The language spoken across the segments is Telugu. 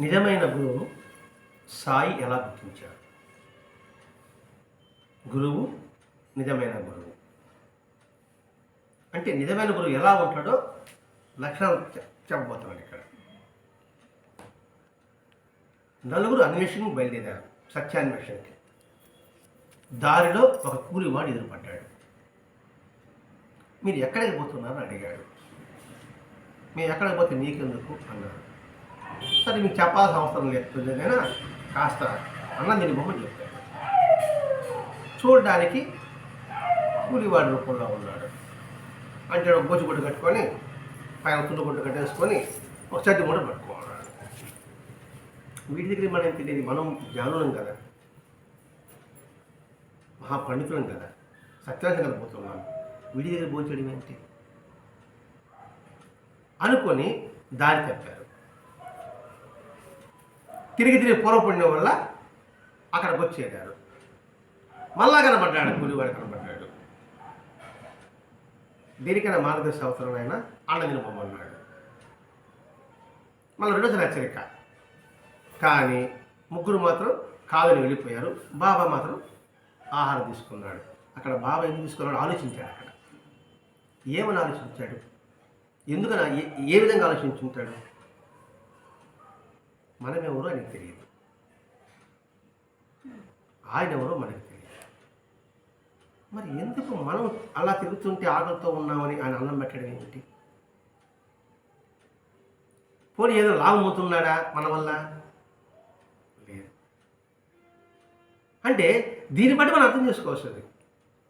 నిజమైన గురువును సాయి ఎలా గుర్తించాడు? గురువు నిజమైన గురువు. అంటే నిజమైన గురువు ఎలా ఉంటాడో లక్షణాలు చెప్పబోతున్నాడు ఇక్కడ. నలుగురు అన్వేషణకు బయలుదేరారు సత్యాన్వేషణకి. దారిలో ఒక కూలివాడు ఎదురుపడ్డాడు. మీరు ఎక్కడికి పోతున్నారని అడిగాడు. మీరు ఎక్కడికి పోతే నీకెందుకు అన్నాడు. సరే మీకు చెప్పాల్సిన అవసరం లేదు నేను కాస్త అన్నం తిని బొమ్మ చెప్పాడు చూడడానికి కూలివాడి రూపంలో ఉన్నాడు. అంటే ఒక బొచ్చు గుడ్డు కట్టుకొని పైన తుడ్డు గుడ్డు కట్టేసుకొని ఒక చట్టి మూట పట్టుకోవాలి. వీటి దగ్గర మనం తెలియదు మనం జ్ఞానులం కదా. మహాపండితులం కదా. సత్యాన్ని కలిపోతున్నాం వీడి దగ్గర భోజనం ఏంటి? అనుకొని దారి తప్పారు. తిరిగి తిరిగి పూర్వపుణ్యం వల్ల అక్కడికి వచ్చేదారు మళ్ళా కనబడ్డాడు కూలివాడు కనబడ్డాడు. దేనికైనా మార్గదర్శి అవసరమైన అన్నగిన పొమ్మన్నాడు మళ్ళీ రెండోసారి హెచ్చరిక. కానీ ముగ్గురు మాత్రం కాదని వెళ్ళిపోయారు. బాబా మాత్రం ఆహారం తీసుకున్నాడు. అక్కడ బాబా ఎందుకు తీసుకున్నాడు ఆలోచించాడు అక్కడ. ఏమని ఆలోచించాడు? ఎందుకని ఏ- ఏ విధంగా ఆలోచించుంటాడు? మనమెవరో ఆయనకు తెలియదు. ఆయన ఎవరో మనకు తెలియదు. మరి ఎందుకు మనం అలా తిరుగుతుంటే ఆకలితో ఉన్నామని ఆయన అన్నం పెట్టడం ఏమిటి? పోనీ ఏదో లాభం అవుతున్నాడా మన వల్ల? లేదు. అంటే దీన్ని బట్టి మనం అర్థం చేసుకోవాల్సింది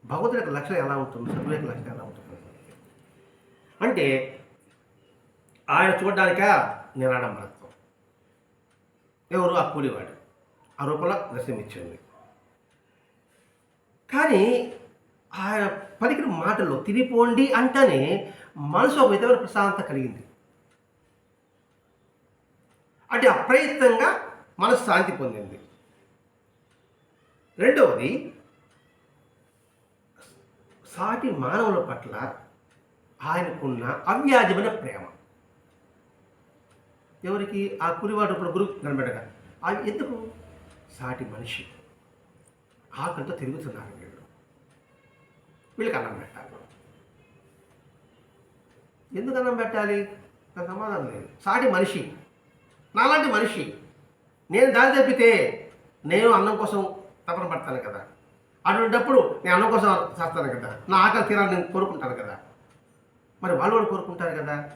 భగవంతుడి యొక్క లక్షణం ఎలా ఉంటుంది సభ్యుల యొక్క లక్షణం ఎలా ఉంటుంది అంటే ఆయన చూడడానికా? నిరాడంబరత్వం ఎవరు ఆ కూలివాడు ఆ రూపంలో దర్శనమిచ్చింది కానీ ఆయన పలికిన మాటల్లో తిరిగిపోండి అంటేనే మనసు ఒక విధమైన ప్రశాంతత కలిగింది. అంటే అప్రయత్నంగా మనసు శాంతి పొందింది. రెండవది సాటి మానవుల పట్ల ఆయనకున్న అవ్యాజమైన ప్రేమ. ఎవరికి ఆ కూలివాడు ఇప్పుడు గురువు కనబడగా అది ఎందుకు? సాటి మనిషి ఆకలితో తిరుగుతున్నారు వీళ్ళు. వీళ్ళకి అన్నం పెట్టాలి. ఎందుకు అన్నం పెట్టాలి? నాకు సమాధానం లేదు. సాటి మనిషి నాలాంటి మనిషి నేను దారి తప్పితే నేను అన్నం కోసం తపన పడతాను కదా. అటువంటిప్పుడు నేను అన్నం కోసం చేస్తాను కదా. నా ఆకలి తీరాలని నేను కోరుకుంటాను కదా. మరి వాళ్ళు కూడా కోరుకుంటారు కదా.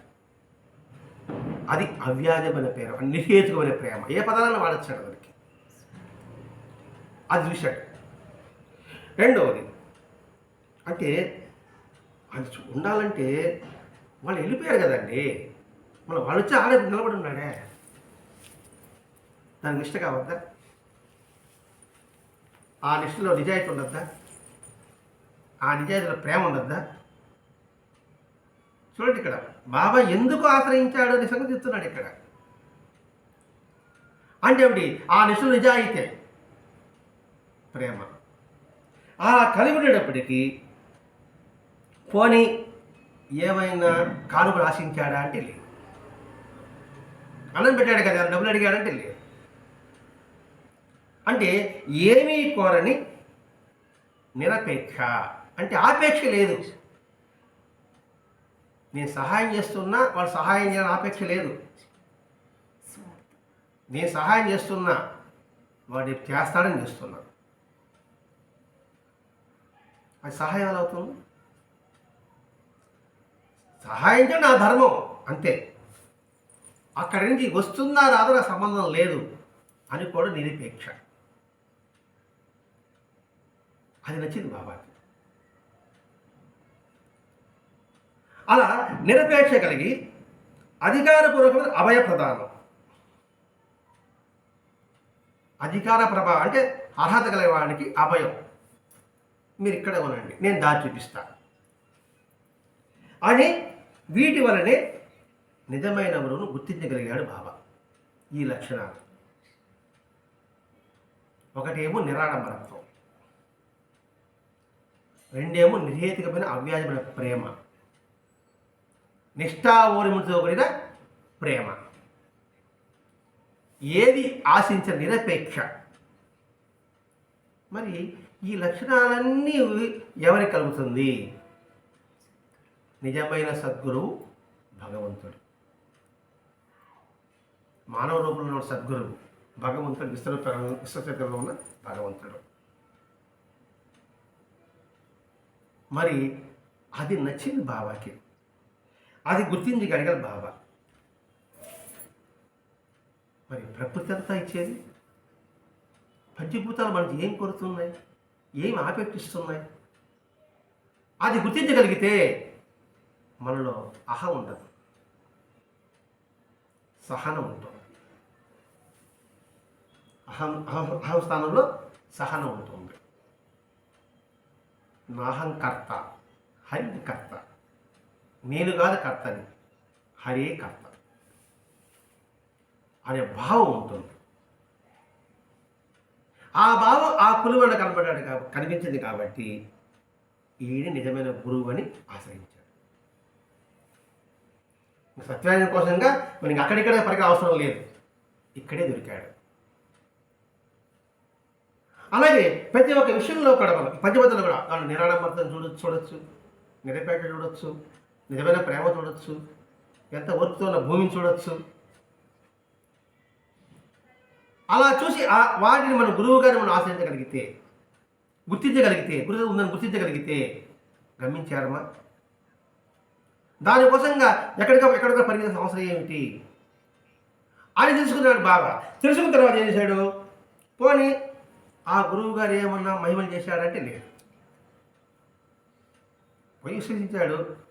అది అవ్యాజమైన ప్రేమ నిహేతుకమైన ప్రేమ. ఏ పదాలను వాడచ్చాడు దానికి అది చూశాడు. రెండవది అంటే అది చూ- ఉండాలంటే వాళ్ళు వెళ్ళిపోయారు కదండి. మళ్ళీ వాళ్ళు వచ్చి ఆడే నిలబడి ఉన్నాడే. దానికి నిష్ట కావద్దా? ఆ నిష్టలో నిజాయితీ ఉండద్దా? ఆ నిజాయితీలో ప్రేమ ఉండద్దా? చూడండి ఇక్కడ. బాబా ఎందుకు ఆశ్రయించాడు అనే సంగతి చెప్తున్నాడు ఇక్కడ. అంటే ఏమిటి? ఆ నిష్ఠలు నిజాయితే. ప్రేమ. ఆ కలిగి ఉండేటప్పటికీ పోనీ ఏమైనా కానుకలు ఆశించాడా అంటే లేదు. అన్నం పెట్టాడు కదా డబ్బులు అడిగాడంటే లేదు. అంటే ఏమీ కోరని నిరపేక్ష. అంటే ఆపేక్ష లేదు. నేను సహాయం చేస్తున్నా వాళ్ళు సహాయం చేయాలని ఆపేక్ష లేదు. నేను సహాయం చేస్తున్నా వాడు చేస్తాడని చేస్తున్నా. అది సహాయం ఎలా అవుతుంది? సహాయం నా ధర్మం అంతే. అక్కడి నుంచి వస్తుందా రాదు నా సంబంధం లేదు అని కూడా నిరపేక్ష. అది నచ్చింది బాబాకి. అలా నిరపేక్ష కలిగి అధికారపూర్వకమైన అభయ ప్రదానం అధికార ప్రభావం అంటే అర్హత కలిగేవాడికి అభయం. మీరు ఇక్కడ ఉండండి నేను దారి చూపిస్తాను అని వీటి వలనే నిజమైన గురువును గుర్తించగలిగాడు బాబా. ఈ లక్షణాలు. ఒకటేమో నిరాడంబరత్వం. రెండేమో నిర్హేతుకమైన అవ్యాజమైన ప్రేమ. నిష్ఠా నిష్ఠాఓరిముతో కూడిన ప్రేమ. ఏది ఆశించిన నిరపేక్ష. మరి ఈ లక్షణాలన్నీ ఎవరికి కలుగుతుంది? నిజమైన సద్గురువు భగవంతుడు. మానవ రూపంలో ఉన్న సద్గురువు భగవంతుడు విస్తృత విస్తృతంలో ఉన్న భగవంతుడు. మరి అది నచ్చింది బాబాకి అది గుర్తించగలిగిన బాబా. మరి ప్రకృతి అంతా ఇచ్చేది? పంచభూతాలు మనకి ఏం కొరుతున్నాయి? ఏం ఆపేక్షిస్తున్నాయి? అది గుర్తించగలిగితే మనలో అహం ఉండదు. సహనం ఉంటుంది. అహం అహం అహం స్థానంలో సహనం ఉంటుంది. నాహంకర్త కర్త కర్త నేను కాదు కర్తని. హరే కర్త. అనే భావం ఉంటుంది. ఆ భావం ఆ కులువడ కనపడాడు కనిపించింది కాబట్టి ఈయన నిజమైన గురువు అని ఆశ్రయించాడు. సత్యనారాయణ కోసంగా మనకి అక్కడిక్కడే పరిక అవసరం లేదు. ఇక్కడే దొరికాడు. అలాగే ప్రతి ఒక్క విషయంలో కూడా మనం పంచభద్రలు కూడా వాళ్ళు నిరాడంబరతను చూడ చూడొచ్చు నిరపేట చూడొచ్చు నిజమైన ప్రేమ చూడొచ్చు. ఎంత ఓర్పుతో ఉన్న భూమిని చూడొచ్చు. అలా చూసి ఆ వాటిని మన గురువు గారిని మనం ఆశ్రయించగలిగితే గుర్తించగలిగితే గురువు ఉందని గుర్తించగలిగితే గమనించారమ్మా. దానికోసంగా ఎక్కడికో ఎక్కడికో పరిగెత్తాల్సిన అవసరం ఏమిటి? అని తెలుసుకున్నాడు బాబా. తెలుసుకున్న తర్వాత ఏం చేశాడు? పోనీ ఆ గురువు గారు ఏమన్నా మహిమలు చేశాడంటే లేదు. పోయి విశ్వసించాడు.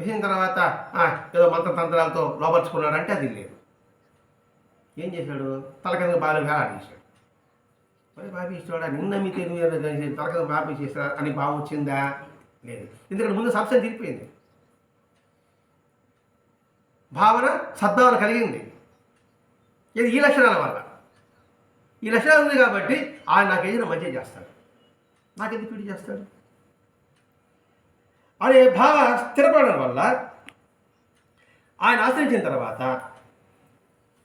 వేసిన తర్వాత ఏదో మంత్రతంత్రాలతో లోపరుచుకున్నాడంటే అది లేదు. ఏం చేశాడు? తలకంద బాలు వేలాడేశాడు మరి బాబీ ఇష్టవాడా నిన్న మీ తెలివి తలకింద బాబీ చేస్తా అని భావం వచ్చిందా? లేదు. ఎందుకంటే ముందు సబ్సెన్ తీరిపోయింది. భావన సద్భావన కలిగింది. ఇది ఈ లక్షణాల వల్ల. ఈ లక్షణాలు ఉంది కాబట్టి ఆయన నాకు ఏదైనా మంచి చేస్తాడు. నాకెందుకు పీడి చేస్తాడు? అనే భావ స్థిరపడడం వల్ల ఆయన ఆశ్రయించిన తర్వాత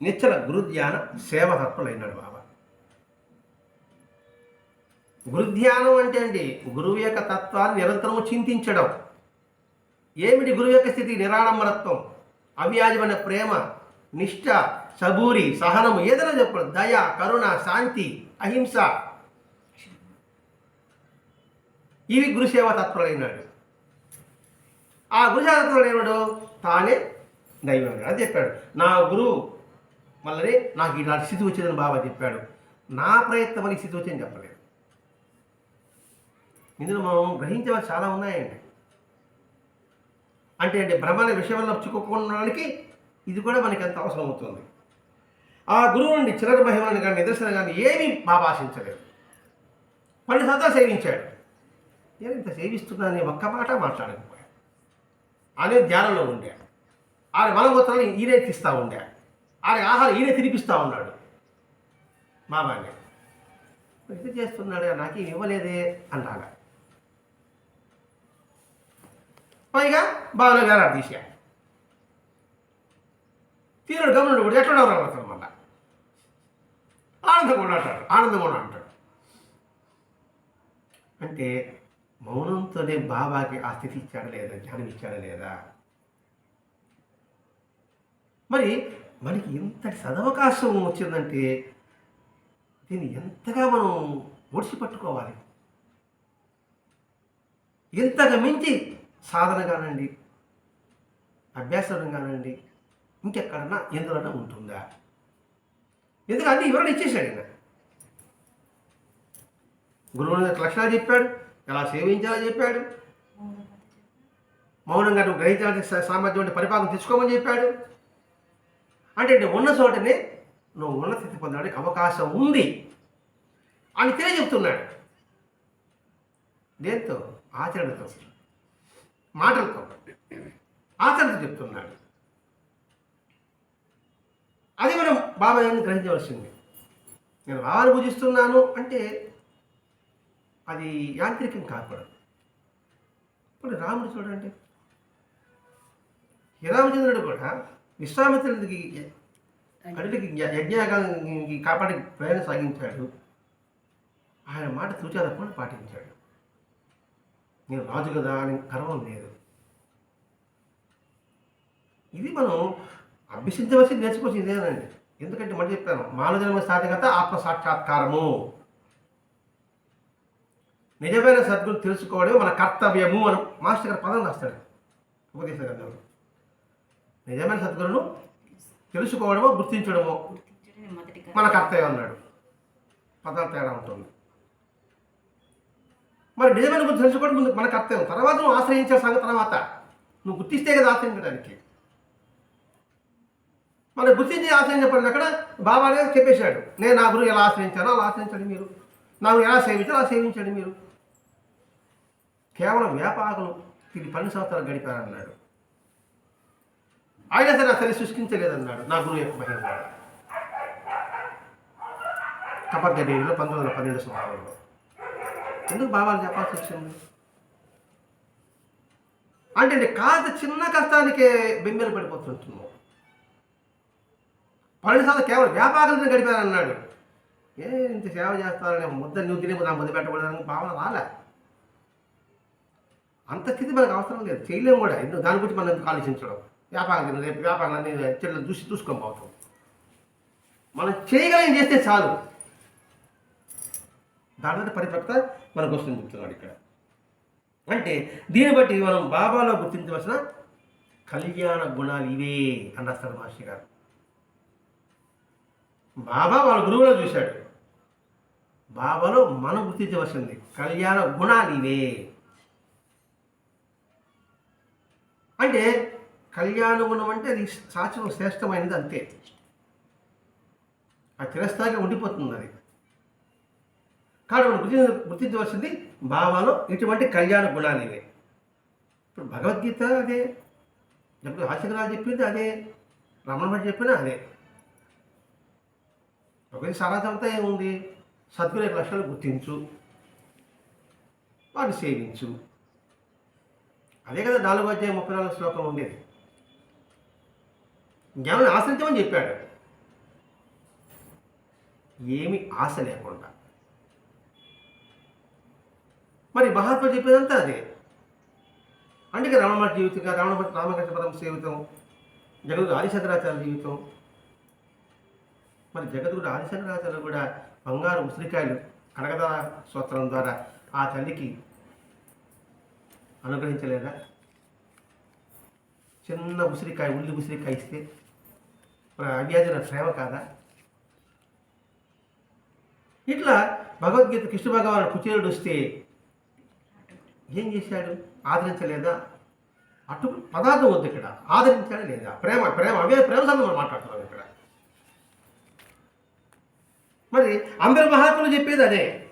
నిచ్చల గురుధ్యాన సేవతత్వులైనాడు బాబా. గురుధ్యానం అంటే అండి గురువు యొక్క తత్వాన్ని నిరంతరము చింతించడం. ఏమిటి గురువు యొక్క స్థితి? నిరాడంబరత్వం అవ్యాజమైన ప్రేమ నిష్ఠ సబూరి సహనము ఏదైనా చెప్పడం. దయ కరుణ శాంతి అహింస. ఇవి గురుసేవ తత్పరులైనాడు ఆ గురుసేవ ఏమడు తానే దైవం అని చెప్పాడు. నా గురువు మళ్ళీ నాకు ఇలాంటి స్థితి వచ్చిందని బాబా చెప్పాడు. నా ప్రయత్నం అని స్థితి వచ్చిందని చెప్పలేదు. ఇందులో మనం గ్రహించే చాలా ఉన్నాయండి. అంటే అంటే భ్రమణ విషయంలో చిక్కుకోవడానికి ఇది కూడా మనకి ఎంత అవసరం అవుతుంది. ఆ గురువు నుండి చిల్లర మహిమని కానీ నిదర్శన కానీ ఏమీ బాబా ఆశించలేదు. పన్నెండు సంవత్సరాలు సేవించాడు. నేను ఇంత సేవిస్తున్నానని ఒక్క మాట మాట్లాడకపోయాడు అనే ధ్యానంలో ఉండే. ఆడ మలమూత్రాన్ని ఈయనే తీస్తూ ఉండే. ఆడ ఆహారం ఈయనే తినిపిస్తూ ఉన్నాడు. బాబాని ఇది చేస్తున్నాడు నాకు ఇవ్వలేదే అన్నాడ పైగా బాగా వేలాడు తీసా. తీరుడు గమనుడు కూడా ఎట్లా రాబడతాడు మళ్ళా? ఆనందం కూడా అంటాడు. ఆనందం కూడా అంటాడు. అంటే మౌనంతోనే బాబాకి ఆ స్థితి ఇచ్చాడా లేదా? జ్ఞానం ఇచ్చాడా లేదా? మరి మనకి ఇంతటి సదవకాశం వచ్చిందంటే దీన్ని ఎంతగా మనం ఒడిసి పట్టుకోవాలి? ఇంతకు మించి సాధన కానండి అభ్యాసం కానండి ఇంకెక్కడన్నా ఎందులోనే ఉంటుందా? ఎందుకంటే ఎవరైనా వివరణ ఇచ్చేసాడు ఆయన. గురువు లక్షణాలు చెప్పాడు. ఎలా సేవించాలో చెప్పాడు? మౌనంగా నువ్వు గ్రహించాల్సిన సామర్థ్యం అంటే పరిపాలన తెచ్చుకోమని చెప్పాడు. అంటే ఉన్న చోటనే నువ్వు ఉన్న స్థితి పొందడానికి అవకాశం ఉంది అని తెలియజెప్తున్నాడు. దేంతో? ఆచరణతో. మాటలతో. ఆచరణతో చెప్తున్నాడు. అది మనం బాబాయ్ని గ్రహించవలసింది. నేను బాబాను పూజిస్తున్నాను అంటే అది యాంత్రికం కాకూడదు ఇప్పుడు రాముడు చూడండి. హిరామచంద్రుడు రామచంద్రుడు కూడా విశ్వామిత్రుడికి అడవికి యజ్ఞాగానికి కాపాడి ప్రయాణం సాగించాడు. ఆయన మాట తూచాదకుండా పాటించాడు. నేను రాజు కదా అని గర్వం లేదు. ఇది మనం అభ్యసించవలసి నేర్చుకోవచ్చు ఇదేనండి. ఎందుకంటే మళ్ళీ చెప్పాను మానవ జన్మ సాధికత ఆత్మ సాక్షాత్కారము. నిజమైన సద్గురు తెలుసుకోవడం మన కర్తవ్యము అని మాస్టర్ గారు పదం రాస్తాడు. ఉపదేశ గ్రంథంలో నిజమైన సద్గురును తెలుసుకోవడమో గుర్తించడమో మన కర్తవ్యం అన్నాడు. పదాలు తేడా ఉంటుంది. మరి నిజమైన గురించి తెలుసుకోవడం ముందు మన కర్తవ్యం. తర్వాత నువ్వు ఆశ్రయించే సంగతి తర్వాత. నువ్వు గుర్తిస్తే కదా ఆశ్రయించడానికి. మన గుర్తించి ఆశ్రయించబడిన అక్కడ అనేది చెప్పేశాడు. నేను నా గురువు ఎలా ఆశ్రయించానో అలా ఆశ్రయించండి మీరు. నాకు ఎలా సేవించాలో అలా సేవించండి మీరు. కేవలం వ్యాపారులు ఇది పన్నెండు సంవత్సరాలు గడిపారన్నాడు అయినా సరే అతన్ని సృష్టించలేదన్నాడు. నా గురువు యొక్క మహిమ. కపర్గడేవిలో పంతొమ్మిది వందల పన్నెండు సంవత్సరంలో. ఎందుకు భావాలు చెప్పాల్సి వచ్చింది? అంటే కాస్త చిన్న కష్టానికే బెంబేలు పడిపోతుంటున్నాం పన్నెండు సంవత్సరాలు కేవలం వ్యాపారులతో గడిపారన్నాడు. ఏ ఇంత సేవ చేస్తారని ముద్ద నువ్వు తినే నా ముద్ద పెట్టకూడదని భావన రాలే. అంత స్థితి మనకు అవసరం లేదు. చేయలేము కూడా. ఎందుకు? దాని గురించి మనం ఎందుకు ఆలోచించడం? వ్యాపారం రేపు వ్యాపారం అన్ని చెట్లు చూసి చూసుకొని పోతాం మనం చేయగలం చేస్తే చాలు. దాని పరిపక్త మనకు వస్తుంది చెప్తున్నాడు ఇక్కడ. అంటే దీన్ని బట్టి మనం బాబాలో గుర్తించవలసిన కళ్యాణ గుణాలు ఇవే అని రాస్తారు గారు. బాబా వాళ్ళ గురువులో చూశాడు. బాబాలో మనం గుర్తించవలసింది కళ్యాణ గుణాలు ఇవే. అంటే కళ్యాణ గుణం అంటే అది శాస్త్రం శ్రేష్టమైనది అంతే. ఆ చిరస్థాయిగా ఉండిపోతుంది అది. కాబట్టి మనం గుర్తి గుర్తించవలసింది భావాలు ఇటువంటి కళ్యాణ గుణాలు ఇవే. ఇప్పుడు భగవద్గీత అదే. ఇప్పుడు ఆశకరాలు చెప్పింది అదే. రమణ భట్ చెప్పినా అదే. ఒకటి సారాంశంతో ఏముంది? సద్గురు లక్షణాలు గుర్తించు. వాటిని సేవించు. అదే కదా నాలుగో అధ్యాయం ముప్పై నాలుగు శ్లోకం ఉండేది. జ్ఞానం ఆశ్రయించమని చెప్పాడు. ఏమి ఆశ లేకుండా. మరి మహాత్ముడు చెప్పేదంతా అదే. అందుకే రమణ జీవితంగా రమణ రామకృష్ణ పదం జీవితం జగద్గురు ఆదిశంకరాచార్య జీవితం. మరి జగద్గురు ఆదిశంకరాచార్య కూడా బంగారు ఉసిరికాయలు కనకదార స్తోత్రం ద్వారా ఆ తల్లికి అనుగ్రహించలేదా? చిన్న ఉసిరికాయ ఉల్లి ఉసిరికాయ ఇస్తే మరి అవ్యాజన ప్రేమ కాదా? ఇట్లా భగవద్గీత కృష్ణ భగవాను కుచేరుడు వస్తే ఏం చేశాడు? ఆదరించలేదా? అటు పదార్థం వద్దు ఇక్కడ. ఆదరించాడా లేదా? ప్రేమ ప్రేమ అవే ప్రేమ సంబంధం మాట్లాడుతున్నాం ఇక్కడ. మరి అందరు మహాత్ములు చెప్పేది అదే.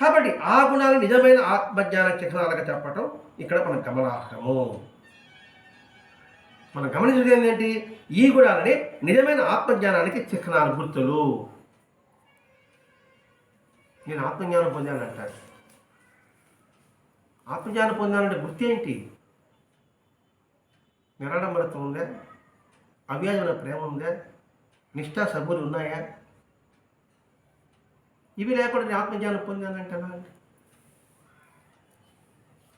కాబట్టి ఆ గుణాలు నిజమైన ఆత్మజ్ఞాన చిహ్నాలుగా చెప్పటం ఇక్కడ మన గమనార్హము. మనం గమనించేది ఏంటంటే ఈ గుణాలని నిజమైన ఆత్మజ్ఞానానికి చిహ్నాలు గుర్తులు. నేను ఆత్మజ్ఞానం పొందాను ఆత్మజ్ఞానం పొందాలంటే గుర్తు ఏంటి? నిరాడంబరత్వం ఉందా? అవ్యాజన ప్రేమ ఉందా? నిష్ఠా సబ్బులు ఉన్నాయా? ఇవి లేకుండా నేను ఆత్మజ్ఞానం పొందానంటే ఎలా అండి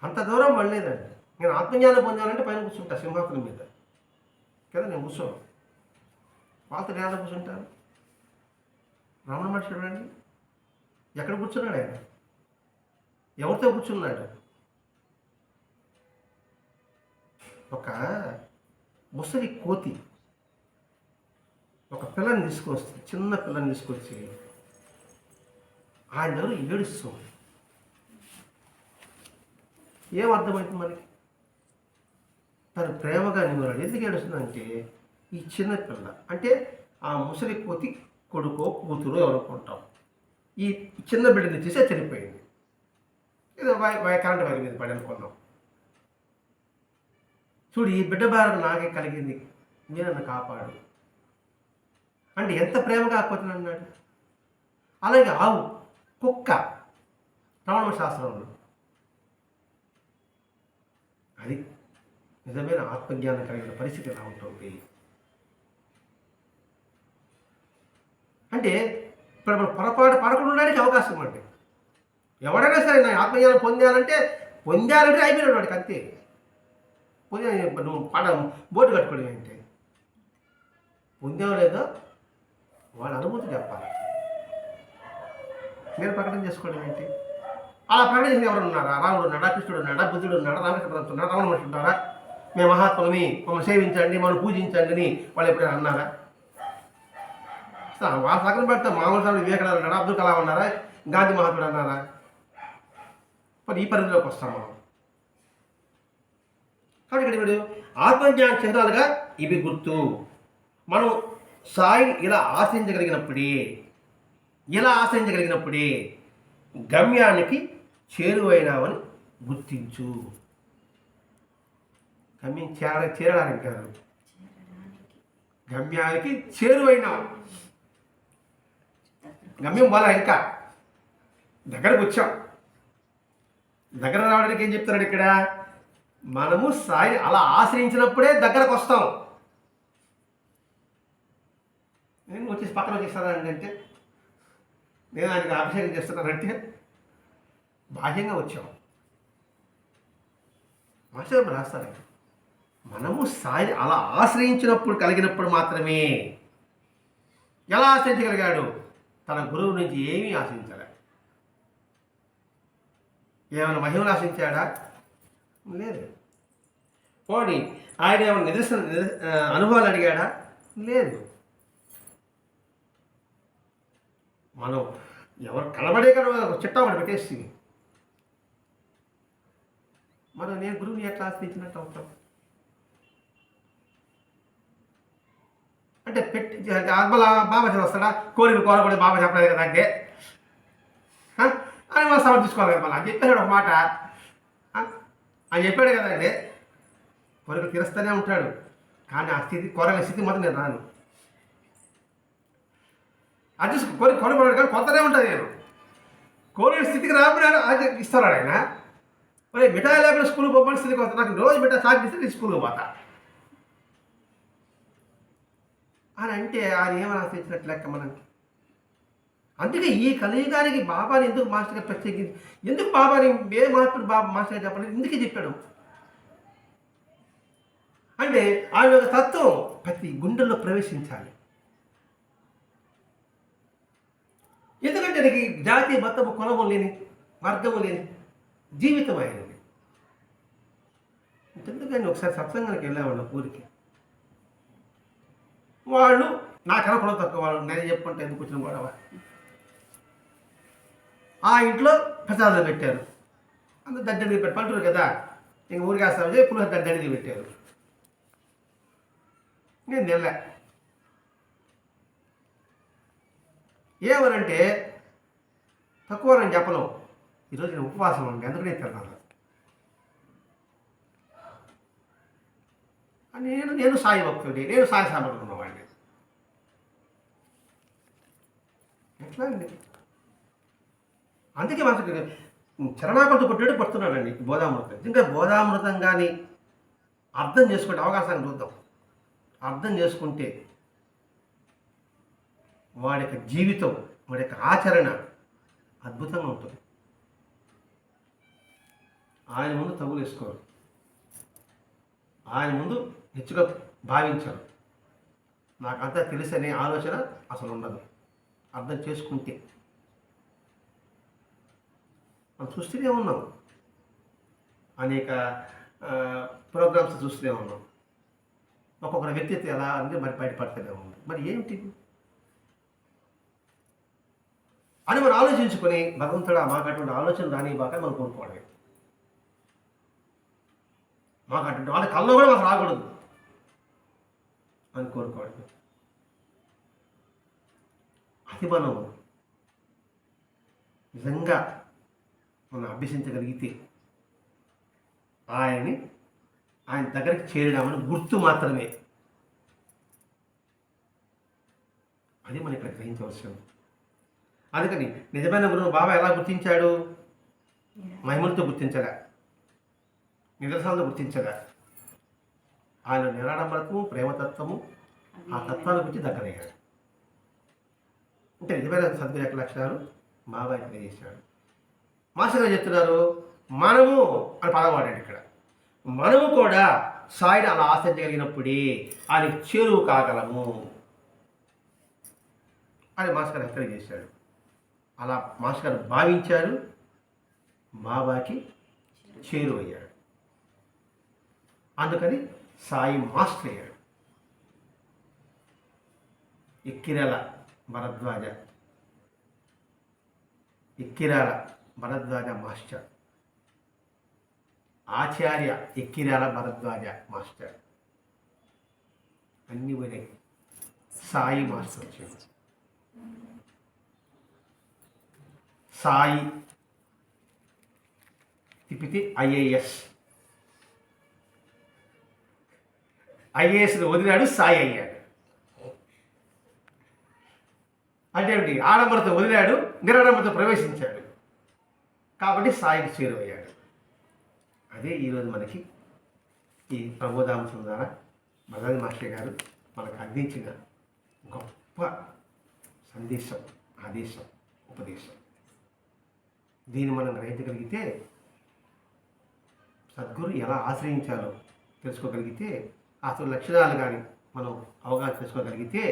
అంత దూరం పడలేదండి. నేను ఆత్మజ్ఞానం పొందానంటే పైన కూర్చుంటా సింహాసనం మీద. కదా నేను కూర్చోను. వాళ్ళతో నేల కూర్చుంటాను. రమణ మనిషి చూడండి ఎక్కడ కూర్చున్నాడు ఆయన? ఎవరితో కూర్చున్నాడు? ఒక ముసలి కోతి. ఒక పిల్లని తీసుకొస్తే చిన్న పిల్లని తీసుకొచ్చి ఆయన ఏడుస్తుంది ఏం అర్థమవుతుంది మనకి? తను ప్రేమగా నిమ్మరాడు ఎందుకు ఏడుస్తుందంటే ఈ చిన్న పిల్ల అంటే ఆ ముసలి కోతి కొడుకో కూతురు ఎవరుకుంటాం ఈ చిన్న బిడ్డని తీసే చనిపోయింది. ఏదో వై వై కరెంట్ వైర్ మీద పడి అనుకున్నాం. చూడు ఈ బిడ్డ భారం నాకే కలిగింది. మీరు నన్ను కాపాడు? అంటే ఎంత ప్రేమగా ఆకపోతుంది అన్నాడు? అలాగే ఆవు. కుక్క. రమణ శాస్త్రంలో అది నిజమైన ఆత్మజ్ఞానం కలిగిన పరిస్థితి ఎలా ఉంటుంది? అంటే ఇప్పుడు మనం పొరపాటు పడకుండా ఉండడానికి అవకాశం ఉంటుంది ఎవడైనా సరే నా ఆత్మజ్ఞానం పొందాలంటే పొందాలంటే అయిపోయినాడు వాడికి అంతే. పొందా నువ్వు పడ బోటు కట్టుకోవడం ఏంటి పొందావు లేదో వాళ్ళ అనుభూతి చెప్పాలి. మీరు ప్రకటన చేసుకోవడం ఏంటి? అలా ప్రకటన చేసిన ఎవరు ఉన్నారా? రాముడు ఉన్నాడా? కృష్ణుడు ఉన్నాడా? బుద్ధుడు ఉన్నాడా? రామకృష్ణ ఉన్నాడా రావణ మహర్షి ఉన్నారా మేము మహాత్ములని మమ్మల్ని సేవించండి మమ్మల్ని పూజించండి అని వాళ్ళు ఎప్పుడైనా అన్నారా? వాళ్ళ సగం పెడితే మామూలు సార్ వివేకానంద ఉన్నారా అబ్దుల్ కలాం ఉన్నారా? గాంధీ మహాత్ముడు అన్నారా? మరి ఈ పరిధిలోకి వస్తాం మనం. కాబట్టి ఇక్కడ ఆత్మజ్ఞాన చిహ్నాలుగా ఇవి గుర్తు. మనం సాయిని ఇలా ఆశించగలిగినప్పుడే ఇలా ఆశ్రయించగలిగినప్పుడే గమ్యానికి చేరువైనామని గుర్తించు. గమ్యం చేర చేరడానికి కాదు. గమ్యానికి చేరువైనాం గమ్యం బాగా ఇంకా. దగ్గరకు వచ్చాం దగ్గర రావడానికి ఏం చెప్తున్నాడు ఇక్కడ? మనము సాయి అలా ఆశ్రయించినప్పుడే దగ్గరకు వస్తాం. నేను వచ్చేసి పక్కన వచ్చేస్తానండి అంటే నేను ఆయనకు అభిషేకం చేస్తున్నానంటే బాహ్యంగా వచ్చాం. మాస్టర్ రాస్తారు మనము సాయి అలా ఆశ్రయించినప్పుడు కలిగినప్పుడు మాత్రమే ఎలా ఆశ్రయించగలిగాడు? తన గురువు నుంచి ఏమీ ఆశించలే. ఏమైనా మహిమను ఆశించాడా? లేదు. పోనీ ఆయన ఏమైనా నిదర్శన అనుభవాలు అడిగాడా? లేదు. మనం ఎవరు కనబడే కదా చిట్టా ఒకటి పెట్టేసి. మనం నేను గురువుని ఎట్లా ఆశ్రయించినట్టు అవుతాం. అంటే పెట్టి మళ్ళా బాబా వస్తాడా? కోరిక కోరబడి బాబా చెప్పలేదు కదా అంటే. అని మనం సమర్థించుకోవాలి కదా మళ్ళీ. అని చెప్పాడు ఒక మాట. అని చెప్పాడు కదండి కోరిక తీరుస్తూనే ఉంటాడు. కానీ ఆ స్థితి కోరలే స్థితి మాత్రం నేను రాను. అడ్జస్ట్ కొని కోరకూడదు కానీ కొత్తనే ఉంటుంది నేను కోరిన స్థితికి రాబోయాడు అది ఇస్తాడు ఆయన. మరి మిఠాయి లేకుండా స్కూల్కి పోమని స్థితికి వస్తా. నాకు రోజు మిఠాయి సాగిస్తే నేను స్కూల్కి పోతా. అని అంటే ఆయన ఏమని ఆశ్రయించినట్టు లెక్క మనకి. అందుకే ఈ కలియుగానికి బాబాని ఎందుకు మాస్టర్ గారు ప్రత్యేకించి ఎందుకు బాబాని ఏ మాస్టర్ బాబా మాస్టర్ గారు చెప్పలేదు? ఎందుకే చెప్పాడు. అంటే ఆయన యొక్క తత్వం ప్రతి గుండెల్లో ప్రవేశించాలి. ఎందుకంటే జాతి మతము కులము లేని వర్గము లేని జీవితం అయినది ఎందుకని ఒకసారి సత్సంగానికి వెళ్ళామండి ఊరికి. వాళ్ళు నా కూడా తక్కువ వాళ్ళు నేను చెప్పుకుంటే ఎందుకు వచ్చిన గొడవ? ఆ ఇంట్లో ప్రసాదం పెట్టారు. అందరు దడ్డడిది పెట్టారు. కదా ఇంక ఊరికేస్తామని పులిహోర దడ్డడిది పెట్టారు. నేను వెళ్ళా ఏమనంటే తక్కువ నేను చెప్పలేవు. ఈరోజు నేను ఉపవాసం ఉంది అందుకనే నేను తిన్నాను నేను నేను సాయి భక్తుడి నేను సాయి సామర్థ్యం ఉన్నవాడిని. ఎట్లా అండి? అందుకే మనకు చరణాకృతి కొట్టాడు పడుతున్నాడండి బోధామృతం. ఇంకా బోధామృతం కానీ అర్థం చేసుకుంటే అవకాశాన్ని చూద్దాం. అర్థం చేసుకుంటే వాడి యొక్క జీవితం వాడి యొక్క ఆచరణ అద్భుతంగా ఉంటుంది. ఆయన ముందు తగులు వేసుకోరు. ఆయన ముందు హెచ్చుగా భావించరు. నాకంతా తెలుసనే ఆలోచన అసలు ఉండదు. అర్థం చేసుకుంటే. మనం చూస్తూనే ఉన్నాం. అనేక ప్రోగ్రామ్స్ చూస్తూనే ఉన్నాం. ఒక్కొక్క వ్యక్తిత్వం ఎలా అంటే మరి బయటపడుతూనే ఉంది. మరి ఏమిటి అని మనం ఆలోచించుకొని భగవంతుడా మాకు అటువంటి ఆలోచన రాని బాగా మనం కోరుకోవడమే. మాకు అటువంటి వాళ్ళ కల్లో కూడా మాకు రాకూడదు. అని కోరుకోవడమే. అది మనం నిజంగా మనం అభ్యసించగలిగితే ఆయన్ని ఆయన దగ్గరికి చేరడామని గుర్తు మాత్రమే. అది మనం ఇక్కడ గ్రహించవలసింది అందుకని నిజమైన గురువు బాబా ఎలా గుర్తించాడు? మహిమలతో గుర్తించగా. నిదర్శనాలతో గుర్తించగా. ఆయన నిరాడంబరత్వము ప్రేమతత్వము ఆ తత్వాల గురించి దగ్గరయ్యాడు. అంటే నిజమైన సద్గురు యొక్క లక్షణాలు బాబాయ్ తెలియజేశాడు మాస్టర్ గారు చెప్తున్నారు మనము అని పదం వాడాడు ఇక్కడ. మనము కూడా సాయిని అలా ఆశ్రయించగలిగినప్పుడే ఆయన చేరువు కాగలము అని మాస్టర్ గారు హెచ్చరిక చేశాడు. అలా మాస్టర్ గారు భావించారు. బాబాకి చేరువయ్యాడు. అందుకని సాయి మాస్టర్ అయ్యాడు. ఎక్కిరాల భరద్వాజ. ఎక్కిరాల భరద్వాజ మాస్టర్. ఆచార్య ఎక్కిరాల భరద్వాజ మాస్టర్. అన్నీ పోయినాయి. సాయి మాస్టర్ వచ్చాడు. సాయి తిప్పితే ఐఏఎస్. ఐఏఎస్ని వదిలాడు సాయి అయ్యాడు. అంటే ఏమిటి? ఆడంబరతో వదిలాడు నిరాడంబరతో ప్రవేశించాడు. కాబట్టి సాయికి చేరువయ్యాడు. అదే ఈరోజు మనకి ఈ ప్రబోధాంశం ద్వారా మదన్ మాస్టర్ గారు మనకు అందించిన గొప్ప సందేశం ఆదేశం ఉపదేశం. దీన్ని మనం గ్రహించగలిగితే సద్గురు ఎలా ఆశ్రయించాలో తెలుసుకోగలిగితే అసలు లక్షణాలు కానీ మనం అవగాహన చేసుకోగలిగితే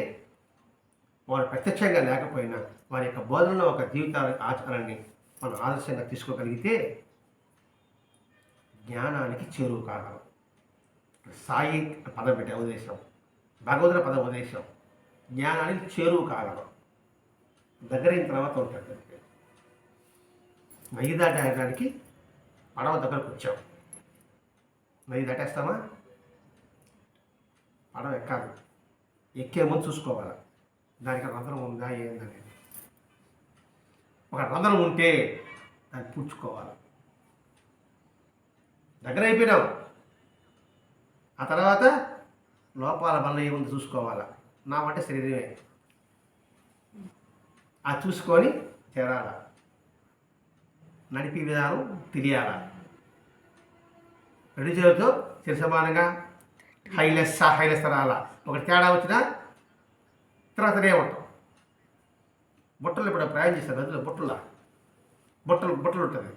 వారు ప్రత్యక్షంగా లేకపోయినా వారి యొక్క బోధనలో ఒక జీవితాల ఆచారాన్ని మనం ఆదర్శంగా తీసుకోగలిగితే జ్ఞానానికి చేరువు కాగలం సాయి పదం పెట్టే ఉద్దేశం భగవద్గీత పదం ఉద్దేశం జ్ఞానానికి చేరువు కాగలం దగ్గరైన తర్వాత ఉంటుంది. వెయ్యి దాటడానికి పడవ దగ్గరకు వచ్చాం. వెయ్యి దాటేస్తామా? పడవ ఎక్కాలి. ఎక్కే ముందు చూసుకోవాలి? దానికి రంధ్రం ఉందా ఏందనేది ఒక రంధ్రం ఉంటే దాన్ని పుచ్చుకోవాలి దగ్గర అయిపోయినాం. ఆ తర్వాత లోపాల వల్ల ఏముంది చూసుకోవాలి? నా వంట శరీరమే. ఆ చూసుకొని చేరాలి? నడిపే విధానం తెలియాల? రెండు చేతులతో సమానంగా హైలెస్ హైలెస్ రాల ఒకటి తేడా వచ్చినా తర్వాతనే ఉంటాం బుట్టలు ఇప్పుడు ప్రయాణం చేస్తారు నదిలో బుట్టల? బుట్టలు బుట్టలు ఉంటుంది.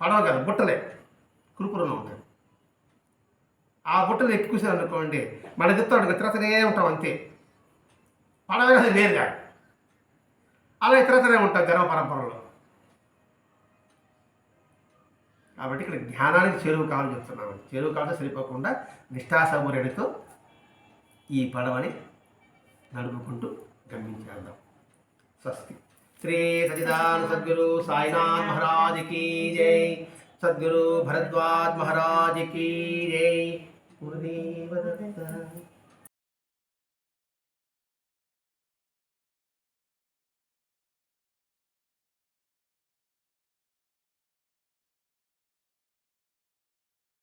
పడవ కాదు బుట్టలే. కురుకురులో ఉంటుంది. ఆ బుట్టలు ఎక్కి అనుకోండి మన చెప్తాడు తిరతనే ఉంటాం అంతే. పడవ కాదు వేరుగా. అలా తిరతనే ఉంటాం జన్మ పరంపరలో. కాబట్టి ఇక్కడ జ్ఞానానికి చేరువు కావాలని చెప్తున్నాం చేరువు కావాలని సరిపోకుండా నిష్ఠాసౌర్యుడితో ఈ పడవని నడుపుకుంటూ గమనించేద్దాం. స్వస్తి. శ్రీ సచిదాన సద్గురు సాయినాథ్ మహారాజ్ కీ జై. సద్గురు భరద్వాజ్ మహారాజ్ కీ జై.